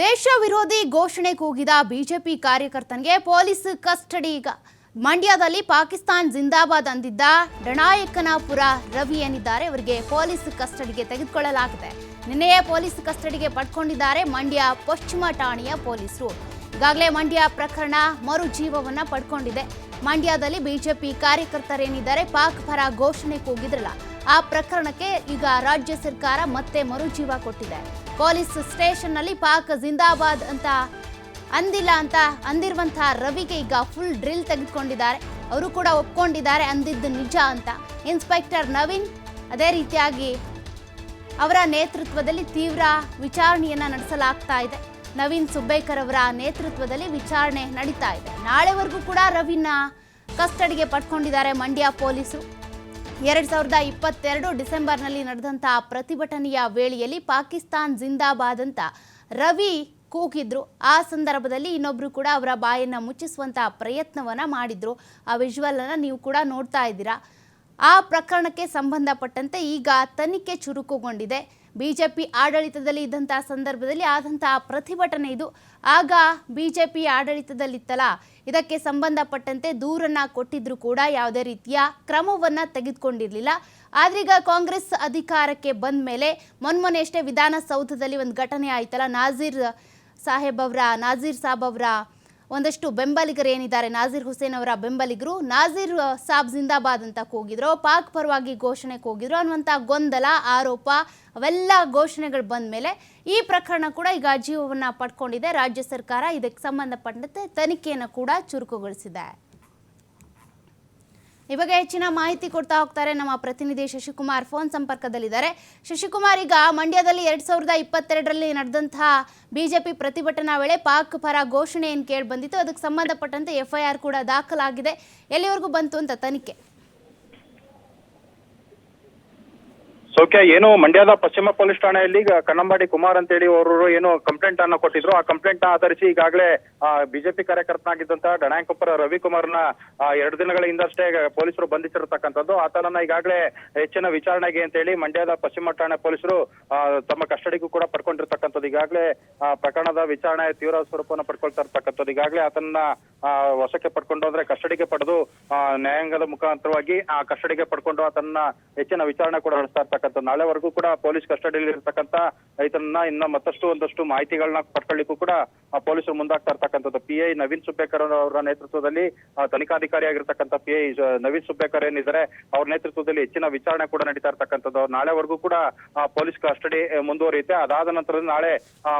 ದೇಶ ವಿರೋಧಿ ಘೋಷಣೆ ಕೂಗಿದ ಬಿಜೆಪಿ ಕಾರ್ಯಕರ್ತನಿಗೆ ಪೊಲೀಸ್ ಕಸ್ಟಡಿ ಈಗ. ಮಂಡ್ಯದಲ್ಲಿ ಪಾಕಿಸ್ತಾನ್ ಜಿಂದಾಬಾದ್ ಅಂದಿದ್ದ ಡಣಾಯಕನಪುರ ರವಿ ಏನಿದ್ದಾರೆ, ಅವರಿಗೆ ಪೊಲೀಸ್ ಕಸ್ಟಡಿಗೆ ತೆಗೆದುಕೊಳ್ಳಲಾಗಿದೆ. ನಿನ್ನೆಯೇ ಪೊಲೀಸ್ ಕಸ್ಟಡಿಗೆ ಪಡ್ಕೊಂಡಿದ್ದಾರೆ ಮಂಡ್ಯ ಪಶ್ಚಿಮ ಠಾಣೆಯ ಪೊಲೀಸರು. ಈಗಾಗಲೇ ಮಂಡ್ಯ ಪ್ರಕರಣ ಮರುಜೀವವನ್ನ ಪಡ್ಕೊಂಡಿದೆ. ಮಂಡ್ಯದಲ್ಲಿ ಬಿಜೆಪಿ ಕಾರ್ಯಕರ್ತರೇನಿದ್ದಾರೆ, ಪಾಕ್ ಪರ ಘೋಷಣೆ ಕೂಗಿದ್ರಲ್ಲ ಆ ಪ್ರಕರಣಕ್ಕೆ ಈಗ ರಾಜ್ಯ ಸರ್ಕಾರ ಮತ್ತೆ ಮರುಜೀವ ಕೊಟ್ಟಿದೆ. ಪೊಲೀಸ್ ಸ್ಟೇಷನ್ನಲ್ಲಿ ಪಾಕ್ ಜಿಂದಾಬಾದ್ ಅಂತ ಅಂದಿಲ್ಲ ಅಂತ ಅಂದಿರುವಂತಹ ರವಿಗೆ ಈಗ ಫುಲ್ ಡ್ರಿಲ್ ತೆಗೆದುಕೊಂಡಿದ್ದಾರೆ. ಅವರು ಕೂಡ ಒಪ್ಕೊಂಡಿದ್ದಾರೆ ಅಂದಿದ್ದು ನಿಜ ಅಂತ. ಇನ್ಸ್ಪೆಕ್ಟರ್ ನವೀನ್ ಅದೇ ರೀತಿಯಾಗಿ ಅವರ ನೇತೃತ್ವದಲ್ಲಿ ತೀವ್ರ ವಿಚಾರಣೆಯನ್ನ ನಡೆಸಲಾಗ್ತಾ ಇದೆ. ನವೀನ್ ಸುಬ್ಬೇಕರ್ ಅವರ ನೇತೃತ್ವದಲ್ಲಿ ವಿಚಾರಣೆ ನಡೀತಾ ಇದೆ. ನಾಳೆವರೆಗೂ ಕೂಡ ರವಿನ ಕಸ್ಟಡಿಗೆ ಪಡ್ಕೊಂಡಿದ್ದಾರೆ ಮಂಡ್ಯ ಪೊಲೀಸರು. ಎರಡ್ ಸಾವಿರದ ಇಪ್ಪತ್ತೆರಡು ಡಿಸೆಂಬರ್ನಲ್ಲಿ ನಡೆದಂತಹ ಪ್ರತಿಭಟನೆಯ ವೇಳೆಯಲ್ಲಿ ಪಾಕಿಸ್ತಾನ್ ಜಿಂದಾಬಾದ್ ಅಂತ ರವಿ ಕೂಗಿದ್ರು. ಆ ಸಂದರ್ಭದಲ್ಲಿ ಇನ್ನೊಬ್ರು ಕೂಡ ಅವರ ಬಾಯನ್ನ ಮುಚ್ಚಿಸುವಂತಹ ಪ್ರಯತ್ನವನ್ನ ಮಾಡಿದ್ರು. ಆ ವಿಜುವಲ್ ಅನ್ನ ನೀವು ಕೂಡ ನೋಡ್ತಾ ಇದ್ದೀರಾ. ಆ ಪ್ರಕರಣಕ್ಕೆ ಸಂಬಂಧಪಟ್ಟಂತೆ ಈಗ ತನಿಖೆ ಚುರುಕುಗೊಂಡಿದೆ. ಬಿಜೆಪಿ ಆಡಳಿತದಲ್ಲಿ ಇದ್ದಂತಹ ಸಂದರ್ಭದಲ್ಲಿ ಆದಂತಹ ಪ್ರತಿಭಟನೆ ಇದು. ಆಗ ಬಿಜೆಪಿ ಆಡಳಿತದಲ್ಲಿತ್ತಲ್ಲ ಇದಕ್ಕೆ ಸಂಬಂಧಪಟ್ಟಂತೆ ದೂರನ್ನ ಕೊಟ್ಟಿದ್ರು ಕೂಡ ಯಾವುದೇ ರೀತಿಯ ಕ್ರಮವನ್ನ ತೆಗೆದುಕೊಂಡಿರಲಿಲ್ಲ. ಆದ್ರೀಗ ಕಾಂಗ್ರೆಸ್ ಅಧಿಕಾರಕ್ಕೆ ಬಂದ ಮೇಲೆ ಮೊನ್ಮೊನ್ನೆಯಷ್ಟೇ ವಿಧಾನಸೌಧದಲ್ಲಿ ಒಂದು ಘಟನೆ ಆಯ್ತಲ್ಲ, ನಾಜೀರ್ ಸಾಹೇಬ್ ಅವರ, ನಾಜೀರ್ ಸಾಬ್ ಅವರ ಒಂದಷ್ಟು ಬೆಂಬಲಿಗರು ಏನಿದ್ದಾರೆ? ನಾಜೀರ್ ಹುಸೇನ್ ಅವರ ಬೆಂಬಲಿಗರು ನಾಜೀರ್ ಸಾಬ್ ಜಿಂದಾಬಾದ್ ಅಂತ ಕೂಗಿದ್ರು, ಪಾಕ್ ಪರವಾಗಿ ಘೋಷಣೆ ಕೂಗಿದ್ರು, ಅನ್ನುವಂಥ ಗೊಂದಲ, ಆರೋಪ, ಅವೆಲ್ಲ ಘೋಷಣೆಗಳು ಬಂದ ಮೇಲೆ ಈ ಪ್ರಕರಣ ಕೂಡ ಈಗ ಜೀವವನ್ನು ಪಡ್ಕೊಂಡಿದೆ. ರಾಜ್ಯ ಸರ್ಕಾರ ಇದಕ್ಕೆ ಸಂಬಂಧಪಟ್ಟಂತೆ ತನಿಖೆಯನ್ನು ಕೂಡ ಚುರುಕುಗೊಳಿಸಿದೆ. ಇವಾಗ ಹೆಚ್ಚಿನ ಮಾಹಿತಿ ಕೊಡ್ತಾ ಹೋಗ್ತಾರೆ ನಮ್ಮ ಪ್ರತಿನಿಧಿ ಶಶಿಕುಮಾರ್. ಫೋನ್ ಸಂಪರ್ಕದಲ್ಲಿದ್ದಾರೆ. ಶಶಿಕುಮಾರ್, ಈಗ ಮಂಡ್ಯದಲ್ಲಿ ಎರಡ್ ಸಾವಿರದ ಇಪ್ಪತ್ತೆರಡರಲ್ಲಿ ನಡೆದಂತಹ ಬಿಜೆಪಿ ಪ್ರತಿಭಟನಾ ವೇಳೆ ಪಾಕ್ ಪರ ಘೋಷಣೆ ಏನು ಕೇಳಿ ಬಂದಿತ್ತು. ಅದಕ್ಕೆ ಸಂಬಂಧಪಟ್ಟಂತೆ ಎಫ್ಐಆರ್ ಕೂಡ ದಾಖಲಾಗಿದೆ. ಎಲ್ಲಿವರೆಗೂ ಬಂತು ಅಂತ ತನಿಖೆ? ಸೌಖ್ಯ ಏನು ಮಂಡ್ಯದ ಪಶ್ಚಿಮ ಪೊಲೀಸ್ ಠಾಣೆಯಲ್ಲಿ ಕನ್ನಂಬಾಡಿ ಕುಮಾರ್ ಅಂತೇಳಿ ಅವರು ಏನು ಕಂಪ್ಲೇಂಟ್ ಅನ್ನ ಕೊಟ್ಟಿದ್ರು. ಆ ಕಂಪ್ಲೇಂಟ್ ಆಧರಿಸಿ ಈಗಾಗಲೇ ಬಿಜೆಪಿ ಕಾರ್ಯಕರ್ತನಾಗಿದ್ದಂತ ಡಣಾಯಂಕೊಪ್ಪರ ರವಿಕುಮಾರ್ನ ಎರಡು ದಿನಗಳ ಹಿಂದಷ್ಟೇ ಪೊಲೀಸರು ಬಂಧಿಸಿರತಕ್ಕಂಥದ್ದು. ಆತನನ್ನ ಈಗಾಗಲೇ ಹೆಚ್ಚಿನ ವಿಚಾರಣೆಗೆ ಅಂತೇಳಿ ಮಂಡ್ಯದ ಪಶ್ಚಿಮ ಠಾಣೆ ಪೊಲೀಸರು ತಮ್ಮ ಕಸ್ಟಡಿಗೂ ಕೂಡ ಪಡ್ಕೊಂಡಿರ್ತಕ್ಕಂಥದ್ದು. ಈಗಾಗಲೇ ಪ್ರಕರಣದ ವಿಚಾರಣೆ ತೀವ್ರ ಸ್ವರೂಪವನ್ನು ಪಡ್ಕೊಳ್ತಾ ಇರ್ತಕ್ಕಂಥದ್ದು. ಈಗಾಗಲೇ ಆತನ ವಶಕ್ಕೆ ಪಡ್ಕೊಂಡು ಅಂದ್ರೆ ಕಸ್ಟಡಿಗೆ ಪಡೆದು ನ್ಯಾಯಾಂಗದ ಮುಖಾಂತರವಾಗಿ ಆ ಕಸ್ಟಡಿಗೆ ಪಡ್ಕೊಂಡು ಆತನ ಹೆಚ್ಚಿನ ವಿಚಾರಣೆ ಕೂಡ ನಡೆಸ್ತಾ ಇರ್ತಕ್ಕಂಥದ್ದು ನಾಳೆವರೆಗೂ ಕೂಡ ಪೊಲೀಸ್ ಕಸ್ಟಡಿಯಲ್ಲಿ ಇರ್ತಕ್ಕಂಥ ರೈತರನ್ನ ಇನ್ನ ಮತ್ತಷ್ಟು ಒಂದಷ್ಟು ಮಾಹಿತಿಗಳನ್ನ ಪಡ್ಕೊಳ್ಳಿಕ್ಕೂ ಕೂಡ ಪೊಲೀಸರು ಮುಂದಾಗ್ತಾ ಇರ್ತಕ್ಕಂಥದ್ದು. ಪಿ ಐ ನವೀನ್ ಸುಬ್ಬೇಕರ್ ಅವರ ನೇತೃತ್ವದಲ್ಲಿ ತನಿಖಾಧಿಕಾರಿ ತನಿಖಾಧಿಕಾರಿಯಾಗಿರ್ತಕ್ಕಂಥ ಪಿ ಐ ನವೀನ್ ಸುಬ್ಬೇಕರ್ ಏನಿದ್ದಾರೆ, ಅವ್ರ ನೇತೃತ್ವದಲ್ಲಿ ಹೆಚ್ಚಿನ ವಿಚಾರಣೆ ಕೂಡ ನಡೀತಾ ಇರ್ತಕ್ಕಂಥದ್ದು. ನಾಳೆವರೆಗೂ ಕೂಡ ಪೊಲೀಸ್ ಕಸ್ಟಡಿ ಮುಂದುವರಿಯುತ್ತೆ. ಅದಾದ ನಂತರ ನಾಳೆ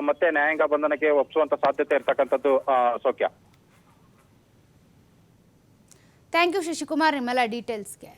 ಮತ್ತೆ ನ್ಯಾಯಾಂಗ ಬಂಧನಕ್ಕೆ ಒಪ್ಪಿಸುವಂತ ಸಾಧ್ಯತೆ ಇರ್ತಕ್ಕಂಥದ್ದು ಸೌಖ್ಯ. Thank you Shashikumar. ನಿಮ್ಮೆಲ್ಲ ಡೀಟೇಲ್ಸ್ಗೆ